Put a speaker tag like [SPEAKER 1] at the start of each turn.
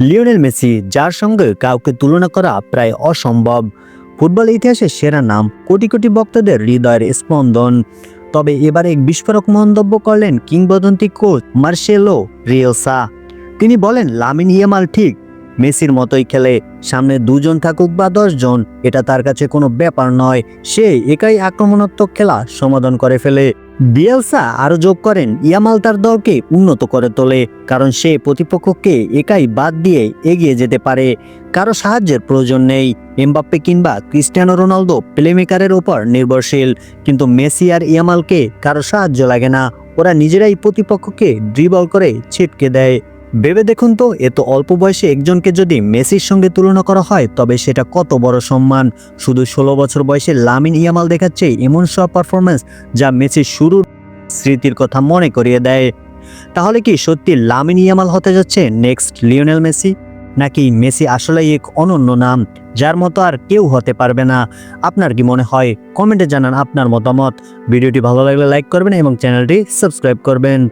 [SPEAKER 1] Lionel Messi, যার সঙ্গে কাউকে তুলনা করা প্রায় অসম্ভব। ফুটবল ইতিহাসের সেরা নাম কোটি কোটি ভক্তদের হৃদয়ের স্পন্দন। তবে এবার এক বিস্ফোরক মন্তব্য করলেন কিংবদন্তি কোচ মার্সেলো রিয়েলসা তিনি বলেন, লামিন ইয়ামাল ঠিক, মেসির মতোই খেলে, সামনে দুজন থাকুক বা দশজন, এটা তার কাছে কোনো ব্যাপার নয়। সে একাই আক্রমণাত্মক খেলা সমাধান করে ফেলে। বিয়েলসা আরও যোগ করেন ইয়ামাল তার দলকে উন্নত করে তোলে, কারণ সে প্রতিপক্ষকে একাই বাদ দিয়ে এগিয়ে যেতে পারে। কারও সাহায্যের প্রয়োজন নেই। এমবাপ্পে কিংবা ক্রিস্টিয়ানো রোনালদো প্লেমেকারের ওপর নির্ভরশীল, কিন্তু মেসি আর ইয়ামালকে কারও সাহায্য লাগে না। ওরা নিজেরাই প্রতিপক্ষকে ড্রিবল করে ছিটকে দেয়। ভেবে দেখুন তো এত অল্প বয়সে একজনকে যদি মেসির সঙ্গে তুলনা করা হয়, তবে সেটা কত বড় সম্মান। শুধু ষোলো বছর বয়সে লামিন ইয়ামাল দেখাচ্ছে এমন সব পারফরমেন্স যা মেসির শুরুর স্মৃতির কথা মনে করিয়ে দেয়। তাহলে কি সত্যি লামিন ইয়ামাল হতে যাচ্ছে নেক্সট লিওনেল মেসি? নাকি মেসি আসলেই এক অনন্য নাম, যার মতো আর কেউ হতে পারবে না? আপনার কি মনে হয়? কমেন্টে জানান আপনার মতামত। ভিডিওটি ভালো লাগলে লাইক করবেন এবং চ্যানেলটি সাবস্ক্রাইব করবেন।